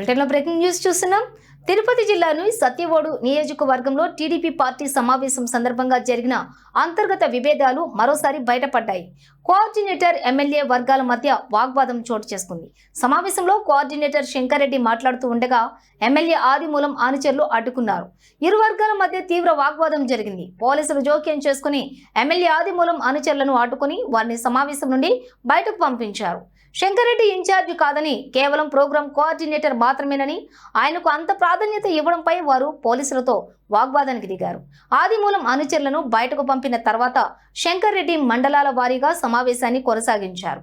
బ్రిటన్లో breaking news చూస్తున్నాం. తిరుపతి జిల్లాను సత్యవోడు నియోజకవర్గంలో టీడీపీ పార్టీ సమావేశం సందర్భంగా జరిగిన అంతర్గత విభేదాలు మరోసారి బయటపడ్డాయి. కోఆర్డినేటర్ ఎమ్మెల్యే వర్గాల మధ్య వాగ్వాదం చోటు చేసుకుంది. సమావేశంలో కోఆర్డినేటర్ శంకరెడ్డి మాట్లాడుతూ ఉండగా ఎమ్మెల్యే ఆదిమూలం అనుచరులు అడ్డుకున్నారు. ఇరు వర్గాల మధ్య తీవ్ర వాగ్వాదం జరిగింది. పోలీసులు జోక్యం చేసుకుని ఎమ్మెల్యే ఆదిమూలం అనుచరులను అడ్డుకుని వారిని సమావేశం నుండి బయటకు పంపించారు. శంకరెడ్డి ఇన్ఛార్జి కాదని కేవలం ప్రోగ్రాం కోఆర్డినేటర్ మాత్రమేనని ఆయనకు అంత ప్రాధాన్యత ఇవ్వడంపై వారు పోలీసులతో వాగ్వాదానికి దిగారు. ఆదిమూలం అనుచరులను బయటకు పంపిన తర్వాత శంకర్రెడ్డి మండలాల వారీగా సమావేశాన్ని కొనసాగించారు.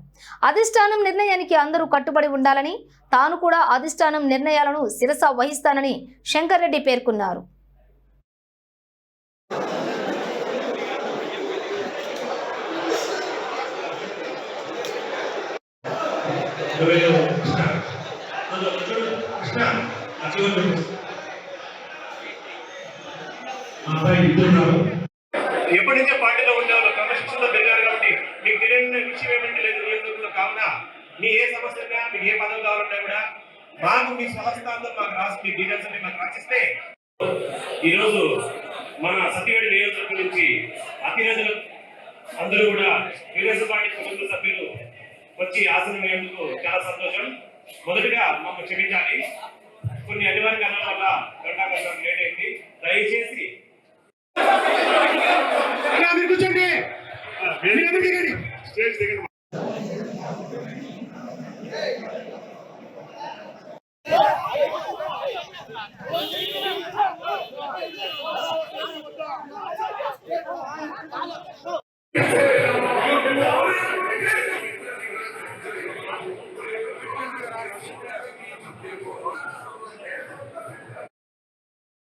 అధిష్టానం నిర్ణయానికి అందరూ కట్టుబడి ఉండాలని తాను కూడా అధిష్టానం నిర్ణయాలను శిరస వహిస్తానని శంకర్రెడ్డి పేర్కొన్నారు. ఇరవై కృష్ణ ఎప్పటి నుంచో పార్టీలో ఉండేవాళ్ళు క్రమశిక్షణలో పెరిగారు కాబట్టి మీకు తెలియని విషయం ఏమిటి లేదు? నియోజకవర్గంలో కావున మీ ఏ సమస్య మీకు ఏ పదవి కావాలన్నా కూడా మాకు మీ స్వహస్తాంతో మాకు రాసి మీ డీటెయిల్స్ అన్ని మాకు రాసిస్తే ఈరోజు మన సత్యవేడి నియోజకవర్గం నుంచి అతిరథులు అందరూ కూడా తెలుగుదేశం పార్టీ కుటుంబ సభ్యులు వచ్చి ఆసనం వేయందుకు చాలా సంతోషం. మొదటిగా మమ్మల్ని క్షమించాలి. కొన్ని అనివార్య కారణాల వల్ల గంటాగంటం లేట్ అయింది. దయచేసి కూర్చోండి. స్టేజ్